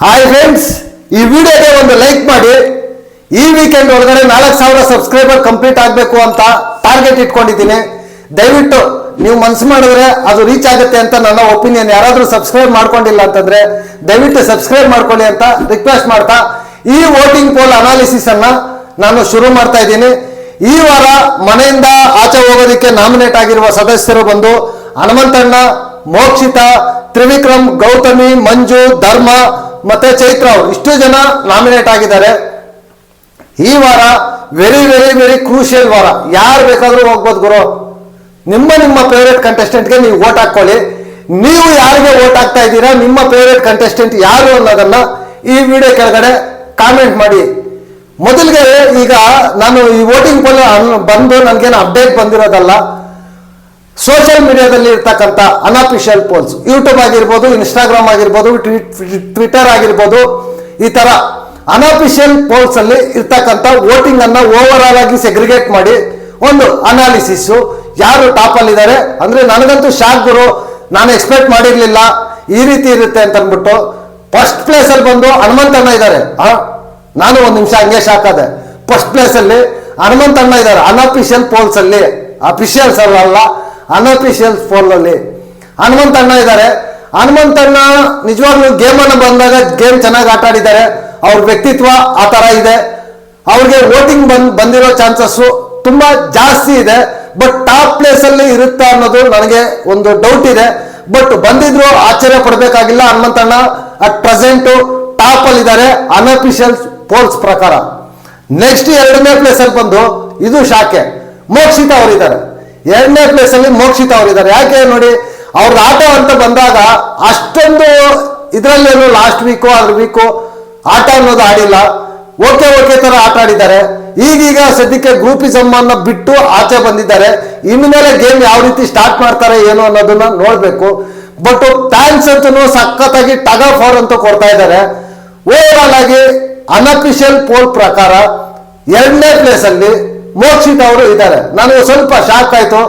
Hi friends ಈ ವಿಡಿಯೋಗೆ ಒಂದು ಲೈಕ್ ಮಾಡಿ. ಈ ವೀಕೆಂಡ್ ಒಳಗಡೆ ನಾಲ್ಕು ಸಾವಿರ ಸಬ್ಸ್ಕ್ರೈಬರ್ ಕಂಪ್ಲೀಟ್ ಆಗಬೇಕು ಅಂತ ಟಾರ್ಗೆಟ್ ಇಟ್ಕೊಂಡಿದ್ದೀನಿ. ದಯವಿಟ್ಟು ನೀವು ಮನಸ್ಸು ಮಾಡಿದ್ರೆ ಅದು ರೀಚ್ ಆಗುತ್ತೆ ಅಂತ ನನ್ನ ಒಪಿನಿಯನ್ ಯಾರಾದರೂ ಸಬ್ಸ್ಕ್ರೈಬ್ ಮಾಡ್ಕೊಂಡಿಲ್ಲ ಅಂತಂದ್ರೆ ದಯವಿಟ್ಟು ಸಬ್ಸ್ಕ್ರೈಬ್ ಮಾಡ್ಕೊಳ್ಳಿ ಅಂತ ರಿಕ್ವೆಸ್ಟ್ ಮಾಡ್ತಾ. ಈ ವೋಟಿಂಗ್ ಪೋಲ್ ಅನಾಲಿಸಿಸ್ ಅನ್ನ ನಾನು ಶುರು ಮಾಡ್ತಾ ಇದ್ದೀನಿ. ಈ ವಾರ ಮನೆಯಿಂದ ಆಚೆ ಹೋಗೋದಕ್ಕೆ ನಾಮಿನೇಟ್ ಆಗಿರುವ ಸದಸ್ಯರು ಬಂದು ಹನುಮಂತಣ್ಣ, ಮೋಕ್ಷಿತ, ತ್ರಿವಿಕ್ರಮ್, ಗೌತಮಿ, ಮಂಜು, ಧರ್ಮ ಮತ್ತೆ ಚೈತ್ರ ಅವರು. ಇಷ್ಟು ಜನ ನಾಮಿನೇಟ್ ಆಗಿದ್ದಾರೆ. ಈ ವಾರ ವೆರಿ ವೆರಿ ವೆರಿ ಕ್ರೂಷಿಯಲ್ ವಾರ. ಯಾರು ಬೇಕಾದರೂ ಹೋಗ್ಬೋದು ಗುರು. ನಿಮ್ಮ ನಿಮ್ಮ ಫೇವ್ರೇಟ್ ಕಂಟೆಸ್ಟೆಂಟ್ಗೆ ನೀವು ವೋಟ್ ಹಾಕೊಳ್ಳಿ ನೀವು ಯಾರಿಗೆ ವೋಟ್ ಹಾಕ್ತಾ ಇದ್ದೀರಾ, ನಿಮ್ಮ ಫೇವ್ರೇಟ್ ಕಂಟೆಸ್ಟೆಂಟ್ ಯಾರು ಅನ್ನೋದನ್ನ ಈ ವಿಡಿಯೋ ಕೆಳಗಡೆ ಕಾಮೆಂಟ್ ಮಾಡಿ. ಮೊದಲಿಗೆ ಈಗ ನಾನು ಈ ವೋಟಿಂಗ್ ಬಂದು ನನಗೇನು ಅಪ್ಡೇಟ್ ಬಂದಿರೋದಲ್ಲ ಸೋಷಿಯಲ್ ಮೀಡಿಯಾದಲ್ಲಿ ಇರ್ತಕ್ಕಂಥ ಅನಾಫಿಷಿಯಲ್ ಪೋಲ್ಸ್, ಯೂಟ್ಯೂಬ್ ಆಗಿರ್ಬೋದು, ಇನ್ಸ್ಟಾಗ್ರಾಮ್ ಆಗಿರ್ಬೋದು ಟ್ವಿಟರ್ ಆಗಿರ್ಬೋದು, ಈ ತರ ಅನ್ಅಫಿಷಿಯಲ್ ಪೋಲ್ಸ್ ಅಲ್ಲಿ ಇರ್ತಕ್ಕಂಥ ವೋಟಿಂಗ್ ಅನ್ನ ಓವರ್ ಆಲ್ ಆಗಿ ಸೆಗ್ರಿಗೇಟ್ ಮಾಡಿ ಒಂದು ಅನಾಲಿಸಿಸ್ ಯಾರು ಟಾಪ್ ಅಲ್ಲಿ ಇದ್ದಾರೆ ಅಂದ್ರೆ ನನಗಂತೂ ಶಾಕ್ ಗುರು, ನಾನು ಎಕ್ಸ್ಪೆಕ್ಟ್ ಮಾಡಿರ್ಲಿಲ್ಲ, ಈ ರೀತಿ ಇರುತ್ತೆ ಅಂತ ಅಂದ್ಬಿಟ್ಟು ಫಸ್ಟ್ ಪ್ಲೇಸ್ ಅಲ್ಲಿ ಬಂದು ಹನುಮಂತಣ್ಣ ಇದ್ದಾರೆ ನಾನು ಒಂದು ನಿಮಿಷ ಹಂಗೆ ಶಾಕ್ ಆದೆ. ಫಸ್ಟ್ ಪ್ಲೇಸ್ ಅಲ್ಲಿ ಹನುಮಂತಣ್ಣ ಇದ್ದಾರೆ ಅನ್ಅಫಿಷಿಯಲ್ ಪೋಲ್ಸ್ ಅಲ್ಲಿ. ಅಫಿಷಿಯಲ್ಸ್ ಅಲ್ಲ ಅನ್ಅಫಿಷಿಯಲ್ ಅಲ್ಲಿ ಹನುಮಂತಣ್ಣ ಇದ್ದಾರೆ. ಹನುಮಂತಣ್ಣ ನಿಜವಾಗ್ಲೂ ಗೇಮ್ ಅನ್ನು ಬಂದಾಗ ಗೇಮ್ ಚೆನ್ನಾಗಿ ಆಟ ಆಡಿದ್ದಾರೆ ಅವ್ರ ವ್ಯಕ್ತಿತ್ವ ಆ ಥರ ಇದೆ. ಅವ್ರಿಗೆ ವೋಟಿಂಗ್ ಬಂದ್, ಬಂದಿರೋ ಚಾನ್ಸಸ್ ತುಂಬಾ ಜಾಸ್ತಿ ಇದೆ. ಬಟ್ ಟಾಪ್ ಪ್ಲೇಸಲ್ಲಿ ಇರುತ್ತಾ ಅನ್ನೋದು ನನಗೆ ಒಂದು ಡೌಟ್ ಇದೆ. ಬಟ್ ಬಂದಿದ್ರು ಆಶ್ಚರ್ಯ ಪಡಬೇಕಾಗಿಲ್ಲ. ಹನುಮಂತಣ್ಣ ಅಟ್ ಪ್ರೆಸೆಂಟ್ ಟಾಪ್ ಅಲ್ಲಿ ಇದ್ದಾರೆ. ಅನ್ಅಫಿಷಿಯಲ್ ಪೋಲ್ಸ್ ಪ್ರಕಾರ. ನೆಕ್ಸ್ಟ್ ಎರಡನೇ ಪ್ಲೇಸಲ್ಲಿ ಬಂದು ಇದು ಶಾಖೆ. ಮೋಕ್ಷಿತ ಅವರಿದ್ದಾರೆ. ಎರಡನೇ ಪ್ಲೇಸ್ ಅಲ್ಲಿ ಮೋಕ್ಷಿತ ಅವರಿದ್ದಾರೆ ಯಾಕೆ ನೋಡಿ ಅವ್ರದ್ದು ಆಟೋ ಅಂತ ಬಂದಾಗ ಅಷ್ಟೊಂದು ಇದರಲ್ಲೇನು ಲಾಸ್ಟ್ ವೀಕು ಅದ್ರ ವೀಕು ಆಟ ಅನ್ನೋದು ಆಡಿಲ್ಲ. ಓಕೆ ಓಕೆ ತರ ಆಟ ಆಡಿದ್ದಾರೆ. ಈಗೀಗ ಸದ್ಯಕ್ಕೆ ಗ್ರೂಪಿಸಮ್ ಅನ್ನ ಬಿಟ್ಟು ಆಚೆ ಬಂದಿದ್ದಾರೆ. ಇನ್ಮೇಲೆ ಗೇಮ್ ಯಾವ ರೀತಿ ಸ್ಟಾರ್ಟ್ ಮಾಡ್ತಾರೆ, ಏನು ಅನ್ನೋದನ್ನ ನೋಡ್ಬೇಕು. ಬಟ್ ಥ್ಯಾಂಕ್ಸ್ ಅಂತೂ ಸಖತ್ತಾಗಿ ಟಗ ಫಾರ್ ಅಂತ ಕೊಡ್ತಾ ಇದ್ದಾರೆ. ಓವರ್ ಆಲ್ ಆಗಿ ಅನ್ಅಫಿಷಿಯಲ್ ಪೋಲ್ ಪ್ರಕಾರ ಎರಡನೇ ಪ್ಲೇಸ್ ಅಲ್ಲಿ ಮೋಕ್ಷಿತ್ ಅವರು ಇದ್ದಾರೆ. ನನಗೆ ಸ್ವಲ್ಪ ಶಾಕ್ ಆಯ್ತು.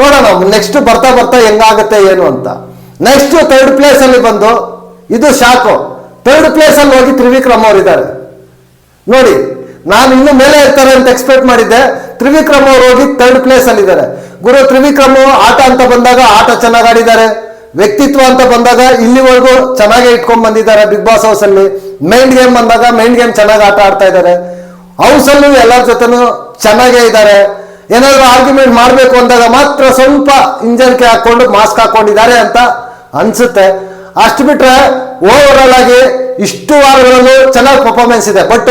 ನೋಡೋಣ ನೆಕ್ಸ್ಟ್ ಬರ್ತಾ ಬರ್ತಾ ಹೆಂಗಾಗುತ್ತೆ, ಏನು ಅಂತ. ನೆಕ್ಸ್ಟ್ ಥರ್ಡ್ ಪ್ಲೇಸ್ ಅಲ್ಲಿ ಬಂದು, ಇದು ಶಾಕು ಥರ್ಡ್ ಪ್ಲೇಸ್ ಅಲ್ಲಿ ಹೋಗಿ ತ್ರಿವಿಕ್ರಮ್ ಅವರು ಇದ್ದಾರೆ. ನೋಡಿ, ನಾನು ಇನ್ನು ಮೇಲೆ ಇರ್ತಾರೆ ಅಂತ ಎಕ್ಸ್ಪೆಕ್ಟ್ ಮಾಡಿದ್ದೆ. ತ್ರಿವಿಕ್ರಮ್ ಅವರು ಹೋಗಿ ಥರ್ಡ್ ಪ್ಲೇಸ್ ಅಲ್ಲಿ ಇದ್ದಾರೆ. ಗುರು ತ್ರಿವಿಕ್ರಮ್ ಆಟ ಅಂತ ಬಂದಾಗ ಆಟ ಚೆನ್ನಾಗಿ ಆಡಿದ್ದಾರೆ. ವ್ಯಕ್ತಿತ್ವ ಅಂತ ಬಂದಾಗ ಇಲ್ಲಿವರೆಗೂ ಚೆನ್ನಾಗೇ ಇಟ್ಕೊಂಡ್ ಬಂದಿದ್ದಾರೆ ಬಿಗ್ ಬಾಸ್ ಹೌಸ್ ಅಲ್ಲಿ. ಮೈಂಡ್ ಗೇಮ್ ಬಂದಾಗ ಮೈಂಡ್ ಗೇಮ್ ಚೆನ್ನಾಗಿ ಆಟ ಆಡ್ತಾ ಇದ್ದಾರೆ. ಹೌಸ್ ಅಲ್ಲೂ ಎಲ್ಲರ ಜೊತೆನೂ ಚೆನ್ನಾಗೇ ಇದ್ದಾರೆ. ಏನಾದರೂ ಆರ್ಗ್ಯುಮೆಂಟ್ ಮಾಡಬೇಕು ಅಂದಾಗ ಮಾತ್ರ ಸ್ವಲ್ಪ ಇಂಜನ್ಗೆ ಹಾಕೊಂಡು ಮಾಸ್ಕ್ ಹಾಕೊಂಡಿದ್ದಾರೆ ಅಂತ ಅನ್ಸುತ್ತೆ. ಅಷ್ಟು ಬಿಟ್ರೆ ಓವರ್ ಆಗಿ ಇಷ್ಟು ವಾರಗಳಲ್ಲೂ ಚೆನ್ನಾಗಿ ಪರ್ಫಾರ್ಮೆನ್ಸ್ ಇದೆ. ಬಟ್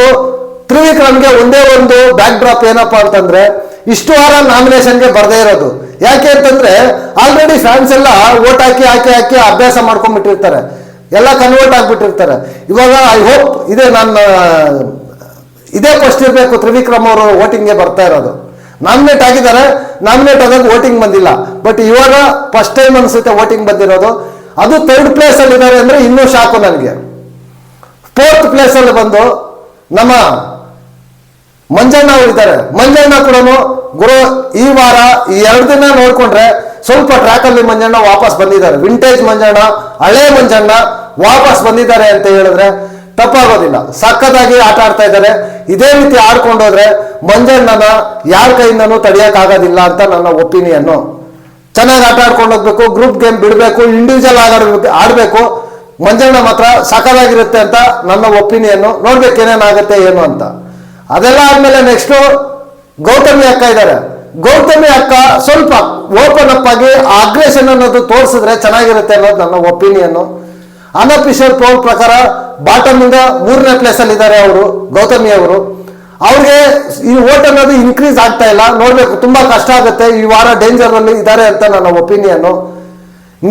ತ್ರಿವಿಕ್ರಮ್ಗೆ ಒಂದೇ ಒಂದು ಬ್ಯಾಕ್ ಡ್ರಾಪ್ ಏನಪ್ಪಾ ಅಂತಂದ್ರೆ ಇಷ್ಟು ವಾರ ನಾಮಿನೇಷನ್ಗೆ ಬರದೇ ಇರೋದು. ಯಾಕೆ ಅಂತಂದ್ರೆ ಆಲ್ರೆಡಿ ಫ್ಯಾನ್ಸ್ ಎಲ್ಲ ಓಟ್ ಹಾಕಿ ಹಾಕಿ ಹಾಕಿ ಅಭ್ಯಾಸ ಮಾಡ್ಕೊಂಡ್ಬಿಟ್ಟಿರ್ತಾರೆ. ಎಲ್ಲ ಕನ್ವರ್ಟ್ ಆಗ್ಬಿಟ್ಟಿರ್ತಾರೆ. ಇವಾಗ ಐ ಹೋಪ್ ಇದೆ ನನ್ನ ಇದೇ ಫಸ್ಟ್ ಇರಬೇಕು. ತ್ರಿವಿಕ್ರಮ್ ಅವರು ವೋಟಿಂಗ್ಗೆ ಬರ್ತಾ ಇರೋದು. ನಾಮಿನೇಟ್ ಆಗಿದ್ದಾರೆ. ನಾಮಿನೇಟ್ ಆದಾಗ ವೋಟಿಂಗ್ ಬಂದಿಲ್ಲ. ಬಟ್ ಇವಾಗ ಫಸ್ಟ್ ಟೈಮ್ ಅನ್ಸುತ್ತೆ ವೋಟಿಂಗ್ ಬಂದಿರೋದು. ಅದು ಥರ್ಡ್ ಪ್ಲೇಸ್ ಅಲ್ಲಿ ಇದ್ದಾರೆ ಅಂದ್ರೆ ಇನ್ನೂ ಶಾಕು ನನಗೆ. ಫೋರ್ತ್ ಪ್ಲೇಸ್ ಅಲ್ಲಿ ಬಂದು ನಮ್ಮ ಮಂಜಣ್ಣ ಅವರು ಇದ್ದಾರೆ. ಮಂಜಣ್ಣ ಕೂಡ ಗುರು, ಈ ವಾರ ಈ ಎರಡು ದಿನ ನೋಡ್ಕೊಂಡ್ರೆ ಸ್ವಲ್ಪ ಟ್ರ್ಯಾಕ್ ಅಲ್ಲಿ ಮಂಜಣ್ಣ ವಾಪಸ್ ಬಂದಿದ್ದಾರೆ. ವಿಂಟೇಜ್ ಮಂಜಣ್ಣ, ಹಳೆ ಮಂಜಣ್ಣ ವಾಪಸ್ ಬಂದಿದ್ದಾರೆ ಅಂತ ಹೇಳಿದ್ರೆ ತಪ್ಪಾಗೋದಿಲ್ಲ. ಸಖತ್ತಾಗಿ ಆಟ ಆಡ್ತಾ ಇದ್ದಾರೆ. ಇದೇ ರೀತಿ ಆಡ್ಕೊಂಡೋದ್ರೆ ಮಂಜಣ್ಣನ ಯಾರ ಕೈಯಿಂದನೂ ತಡೆಯೋಕ್ಕಾಗೋದಿಲ್ಲ ಅಂತ ನನ್ನ ಒಪಿನಿಯನ್ನು. ಚೆನ್ನಾಗಿ ಆಟ ಆಡ್ಕೊಂಡು ಹೋಗ್ಬೇಕು ಗ್ರೂಪ್ ಗೇಮ್ ಬಿಡಬೇಕು ಇಂಡಿವಿಜುವಲ್ ಆಗಾಡ್ಬೇಕು ಆಡಬೇಕು ಮಂಜಣ್ಣ ಮಾತ್ರ ಸಖತ್ತಾಗಿರುತ್ತೆ ಅಂತ ನನ್ನ ಒಪಿನಿಯನ್ನು. ನೋಡ್ಬೇಕು ಏನೇನಾಗುತ್ತೆ, ಏನು ಅಂತ. ಅದೆಲ್ಲ ಆದ್ಮೇಲೆ ನೆಕ್ಸ್ಟ್ ಗೌತಮಿ ಅಕ್ಕ ಇದ್ದಾರೆ. ಗೌತಮಿ ಅಕ್ಕ ಸ್ವಲ್ಪ ಓಪನ್ ಅಪ್ ಆಗಿ ಅಗ್ರೆಷನ್ ಅನ್ನೋದು ತೋರಿಸಿದ್ರೆ ಚೆನ್ನಾಗಿರುತ್ತೆ ಅನ್ನೋದು ನನ್ನ ಒಪಿನಿಯನ್ನು. ಅನಫಿಷಿಯಲ್ ಪೋಲ್ ಪ್ರಕಾರ ಬಾಟಮ್ ಇಂದ ಮೂರನೇ ಪ್ಲೇಸ್ ಅಲ್ಲಿ ಇದ್ದಾರೆ ಅವರು, ಗೌತಮಿ ಅವರು. ಅವ್ರಿಗೆ ಈ ಓಟ್ ಅನ್ನೋದು ಇನ್ಕ್ರೀಸ್ ಆಗ್ತಾ ಇಲ್ಲ. ನೋಡ್ಬೇಕು, ತುಂಬಾ ಕಷ್ಟ ಆಗುತ್ತೆ. ಈ ವಾರ ಡೇಂಜರ್ ಅಲ್ಲಿ ಇದ್ದಾರೆ ಅಂತ ನನ್ನ ಒಪಿನಿಯನ್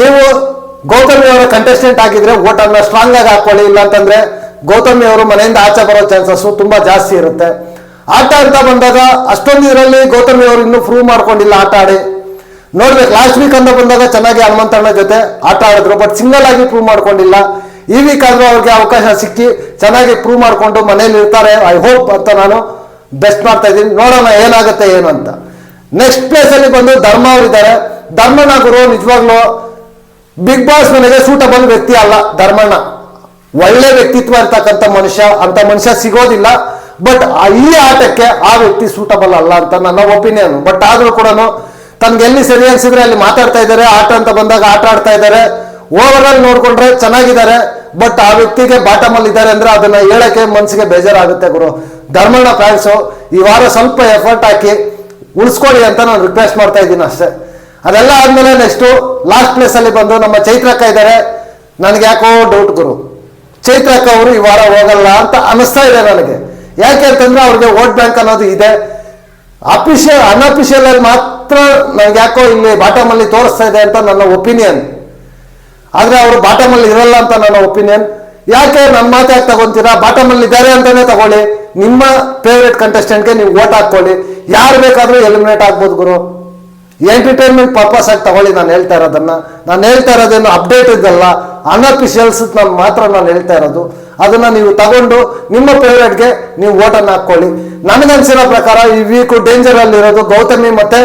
ನೀವು ಗೌತಮಿ ಅವರ ಕಂಟೆಸ್ಟೆಂಟ್ ಆಗಿದ್ರೆ ಓಟ್ ಅನ್ನ ಸ್ಟ್ರಾಂಗ್ ಆಗಿ ಹಾಕೊಳ್ಳಿ. ಇಲ್ಲ ಅಂತಂದ್ರೆ ಗೌತಮಿ ಅವರು ಮನೆಯಿಂದ ಆಚೆ ಬರೋ ಚಾನ್ಸಸ್ ತುಂಬಾ ಜಾಸ್ತಿ ಇರುತ್ತೆ. ಆಟ ಅಂತ ಬಂದಾಗ ಅಷ್ಟೊಂದು ಇದರಲ್ಲಿ ಗೌತಮಿ ಅವರು ಇನ್ನೂ ಪ್ರೂವ್ ಮಾಡ್ಕೊಂಡಿಲ್ಲ ಆಟ ಆಡಿ. ನೋಡ್ಬೇಕು ಲಾಸ್ಟ್ ವೀಕ್ ಅಂತ ಬಂದಾಗ ಚೆನ್ನಾಗಿ ಹನುಮಂತಣ್ಣ ಜೊತೆ ಆಟ ಆಡಿದ್ರು ಬಟ್ ಸಿಂಗಲ್ ಆಗಿ ಪ್ರೂವ್ ಮಾಡ್ಕೊಂಡಿಲ್ಲ. ಈ ವೀಕ್ ಆದ್ರೂ ಅವ್ರಿಗೆ ಅವಕಾಶ ಸಿಕ್ಕಿ ಚೆನ್ನಾಗಿ ಪ್ರೂವ್ ಮಾಡ್ಕೊಂಡು ಮನೇಲಿ ಇರ್ತಾರೆ. ಐ ಹೋಪ್ ಅಂತ ನಾನು ಬೆಸ್ಟ್ ಮಾಡ್ತಾ ಇದ್ದೀನಿ. ನೋಡೋಣ ಏನಾಗುತ್ತೆ, ಏನು ಅಂತ. ನೆಕ್ಸ್ಟ್ ಪ್ಲೇಸ್ ಅಲ್ಲಿ ಬಂದು ಧರ್ಮ ಅವರಿದ್ದಾರೆ. ಧರ್ಮಣ್ಣ ಗುರು, ನಿಜವಾಗ್ಲೂ ಬಿಗ್ ಬಾಸ್ ನನಗೆ ಸೂಟಬಲ್ ವ್ಯಕ್ತಿ ಅಲ್ಲ ಧರ್ಮಣ್ಣ. ಒಳ್ಳೆ ವ್ಯಕ್ತಿತ್ವ ಇರ್ತಕ್ಕಂಥ ಮನುಷ್ಯ ಅಂತ ಮನುಷ್ಯ ಸಿಗೋದಿಲ್ಲ. ಬಟ್ ಈ ಆಟಕ್ಕೆ ಆ ವ್ಯಕ್ತಿ ಸೂಟಬಲ್ ಅಲ್ಲ ಅಂತ ನನ್ನ ಒಪಿನಿಯನ್ ಬಟ್ ಆದ್ರೂ ಕೂಡ ತನ್ಗೆ ಎಲ್ಲಿ ಸರಿ ಅನ್ಸಿದ್ರೆ ಅಲ್ಲಿ ಮಾತಾಡ್ತಾ ಇದ್ದಾರೆ. ಆಟ ಅಂತ ಬಂದಾಗ ಆಟ ಆಡ್ತಾ ಇದ್ದಾರೆ. ಓವರ್ ಆಲ್ ನೋಡ್ಕೊಂಡ್ರೆ ಚೆನ್ನಾಗಿದ್ದಾರೆ. ಬಟ್ ಆ ವ್ಯಕ್ತಿಗೆ ಬಾಟಮ್ ಅಲ್ಲಿ ಇದ್ದಾರೆ ಅಂದ್ರೆ ಅದನ್ನ ಹೇಳಕ್ಕೆ ಮನ್ಸಿಗೆ ಬೇಜಾರಾಗುತ್ತೆ ಗುರು. ಧರ್ಮಣ್ಣ ಫ್ಯಾನ್ಸು ಈ ವಾರ ಸ್ವಲ್ಪ ಎಫರ್ಟ್ ಹಾಕಿ ಉಳಿಸ್ಕೊಳ್ಳಿ ಅಂತ ನಾನು ರಿಕ್ವೆಸ್ಟ್ ಮಾಡ್ತಾ ಇದ್ದೀನಿ ಅಷ್ಟೇ. ಅದೆಲ್ಲ ಆದ್ಮೇಲೆ ನೆಕ್ಸ್ಟು ಲಾಸ್ಟ್ ಪ್ಲೇಸ್ ಅಲ್ಲಿ ಬಂದು ನಮ್ಮ ಚೈತ್ರಕ್ಕ ಇದ್ದಾರೆ. ನನಗೆ ಯಾಕೋ ಡೌಟ್ ಗುರು. ಚೈತ್ರಕ್ಕ ಅವರು ಈ ವಾರ ಹೋಗಲ್ಲ ಅಂತ ಅನಿಸ್ತಾ ಇದೆ ನನಗೆ. ಯಾಕೆ ಅಂತಂದ್ರೆ ಅವ್ರಿಗೆ ವೋಟ್ ಬ್ಯಾಂಕ್ ಅನ್ನೋದು ಇದೆ. ಅಫಿಷಿಯಲ್ ಅನ್ಅಫಿಷಿಯಲ್ ಅಲ್ಲಿ ಮಾತ್ರ ನನಗೆ ಯಾಕೋ ಇಲ್ಲಿ ಬಾಟಮ್ ಅಲ್ಲಿ ತೋರಿಸ್ತಾ ಇದೆ ಅಂತ ನನ್ನ ಒಪಿನಿಯನ್ ಆದ್ರೆ ಅವರು ಬಾಟಮ್ ಅಲ್ಲಿ ಇರಲ್ಲ ಅಂತ ನನ್ನ ಒಪಿನಿಯನ್ ಯಾಕೆ ನನ್ನ ಮಾತು ಯಾಕೆ ತಗೊಂತೀರಾ? ಬಾಟಮ್ ಅಲ್ಲಿ ಇದ್ದಾರೆ ಅಂತಾನೆ ತಗೊಳ್ಳಿ. ನಿಮ್ಮ ಫೇವ್ರೆಟ್ ಕಂಟೆಸ್ಟೆಂಟ್ಗೆ ನೀವು ವೋಟ್ ಹಾಕೊಳ್ಳಿ ಯಾರು ಬೇಕಾದ್ರೂ ಎಲಿಮಿನೇಟ್ ಆಗ್ಬೋದು ಗುರು. ಎಂಟರ್ಟೈನ್ಮೆಂಟ್ ಪರ್ಪಸ್ ಆಗಿ ತಗೊಳ್ಳಿ ನಾನು ಹೇಳ್ತಾ ಇರೋದನ್ನ. ನಾನು ಹೇಳ್ತಾ ಇರೋದೇನು ಅಪ್ಡೇಟ್ ಇದ್ದಲ್ಲ ಅನ್ಅಫಿಷಿಯಲ್ಸ್ ನಾನು ಮಾತ್ರ ನಾನು ಹೇಳ್ತಾ ಇರೋದು. ಅದನ್ನ ನೀವು ತಗೊಂಡು ನಿಮ್ಮ ಫೇವ್ರೇಟ್ಗೆ ನೀವು ಓಟನ್ನು ಹಾಕೊಳ್ಳಿ ನನಗನ್ಸಿರೋ ಪ್ರಕಾರ ಈ ವೀಕು ಡೇಂಜರ್ ಅಲ್ಲಿರೋದು ಗೌತಮಿ ಮತ್ತೆ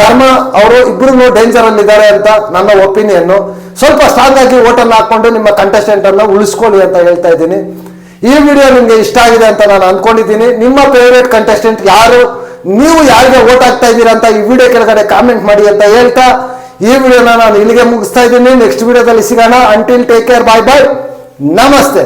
ಧರ್ಮ, ಅವರು ಇಬ್ಬರು ಡೇಂಜರ್ ಅಲ್ಲಿ ಇದ್ದಾರೆ ಅಂತ ನನ್ನ ಒಪಿನಿಯನ್. ಸ್ವಲ್ಪ ಸ್ಟ್ರಾಂಗ್ ಆಗಿ ಓಟನ್ನು ಹಾಕೊಂಡು ನಿಮ್ಮ ಕಂಟೆಸ್ಟೆಂಟ್ ಅನ್ನ ಉಳಿಸ್ಕೊಳ್ಳಿ ಅಂತ ಹೇಳ್ತಾ ಇದ್ದೀನಿ. ಈ ವಿಡಿಯೋ ನಿಮ್ಗೆ ಇಷ್ಟ ಆಗಿದೆ ಅಂತ ನಾನು ಅನ್ಕೊಂಡಿದ್ದೀನಿ. ನಿಮ್ಮ ಫೇವ್ರೇಟ್ ಕಂಟೆಸ್ಟೆಂಟ್ ಯಾರು? ನೀವು ಯಾರಿಗೆ ಓಟ್ ಹಾಕ್ತಾ ಇದ್ದೀರಾ ಅಂತ ಈ ವಿಡಿಯೋ ಕೆಳಗಡೆ ಕಾಮೆಂಟ್ ಮಾಡಿ ಅಂತ ಹೇಳ್ತಾ, ಈ ವಿಡಿಯೋನ ನಾನು ಇಲ್ಲಿಗೆ ಮುಗಿಸ್ತಾ ಇದ್ದೀನಿ. ನೆಕ್ಸ್ಟ್ ವಿಡಿಯೋದಲ್ಲಿ ಸಿಗೋಣ. Until take care bye bye ನಮಸ್ತೆ.